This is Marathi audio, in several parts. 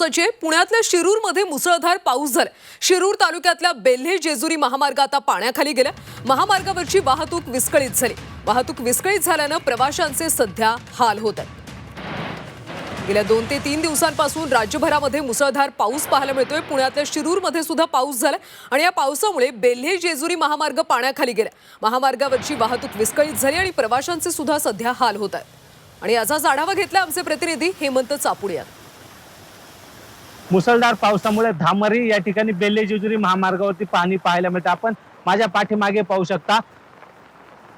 सचे पुण्यातल्या शिरूरमध्ये मुसळधार पाऊस झाला. शिरूर तालुक्यातल्या बेल्हे जेजुरी महामार्ग आता पाण्याखाली गेला. महामार्गावरची वाहतूक विस्कळीत झाली. वाहतूक विस्कळीत झाल्यानं प्रवाशांचे सध्या हाल होत आहेत. गेल्या दोन ते तीन दिवसांपासून राज्यभरामध्ये मुसळधार पाऊस पाहायला मिळतोय. पुण्यातल्या शिरूरमध्ये सुद्धा पाऊस झाला आणि या पावसामुळे बेल्हे जेजुरी महामार्ग पाण्याखाली गेला. महामार्गावरची वाहतूक विस्कळीत झाली आणि प्रवाशांचे सुद्धा सध्या हाल होत आहेत. आणि याचाच आढावा घेतला आमचे प्रतिनिधी हेमंत चापुडिया. यांनी मुसळधार पावसामुळे धामरी या ठिकाणी बेल्ले जेजुरी महामार्गावरती पाणी पाहायला मिळतं. आपण माझ्या पाठीमागे पाहू शकता.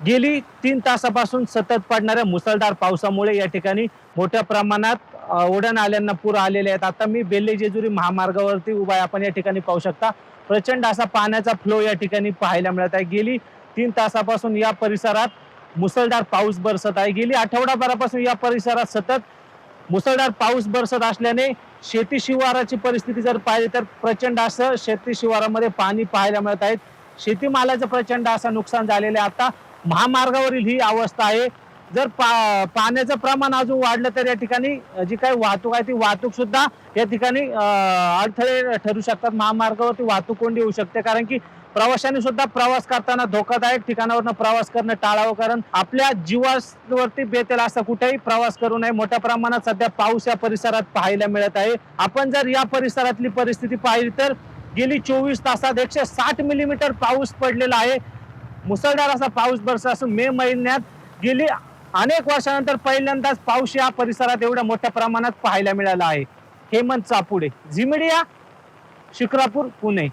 गेली तीन तासापासून सतत पडणाऱ्या मुसळधार पावसामुळे या ठिकाणी मोठ्या प्रमाणात अ, ओढण आल्यांना पूर आलेले आहेत. आता मी बेल्ले जेजुरी महामार्गावरती उभा आहे. आपण या ठिकाणी पाहू शकता. प्रचंड असा पाण्याचा फ्लो या ठिकाणी पाहायला मिळत आहे. गेली तीन तासापासून या परिसरात मुसळधार पाऊस बरसत आहे. गेली आठवडाभरापासून या परिसरात सतत मुसळधार पाऊस बरसत असल्याने शेती शिवाराची परिस्थिती जर पाहिली तर प्रचंड असं शेती शिवारामध्ये पाणी पाहायला मिळत आहेत शेतीमालाचं प्रचंड असं नुकसान झालेलं आहे. आता महामार्गावरील ही अवस्था आहे. जर पा पाण्याचं प्रमाण अजून वाढलं तर या ठिकाणी जी काही वाहतूक आहे ती वाहतूक सुद्धा या ठिकाणी अडथळे ठरू शकतात. महामार्गावरती वाहतूक कोंडी होऊ शकते. कारण की प्रवाशांनी सुद्धा प्रवास करताना धोकादायक ठिकाणावरनं प्रवास करणं टाळावं कारण आपल्या जीवावरती बेतेल असा कुठेही प्रवास करू नये. मोठ्या प्रमाणात सध्या पाऊस या परिसरात पाहायला मिळत आहे. आपण जर या परिसरातली परिस्थिती पाहिली तर गेली चोवीस तासात एकशे साठ मिलीमीटर पाऊस पडलेला आहे. मुसळधार असा पाऊस बरसा असून मे महिन्यात गेली अनेक वर्षानंतर पहिल्यांदाच पाऊस या परिसरात एवढ्या मोठ्या प्रमाणात पाहायला मिळाला आहे. हेमंत चापुडे झिमिडिया शिक्रापूर पुणे.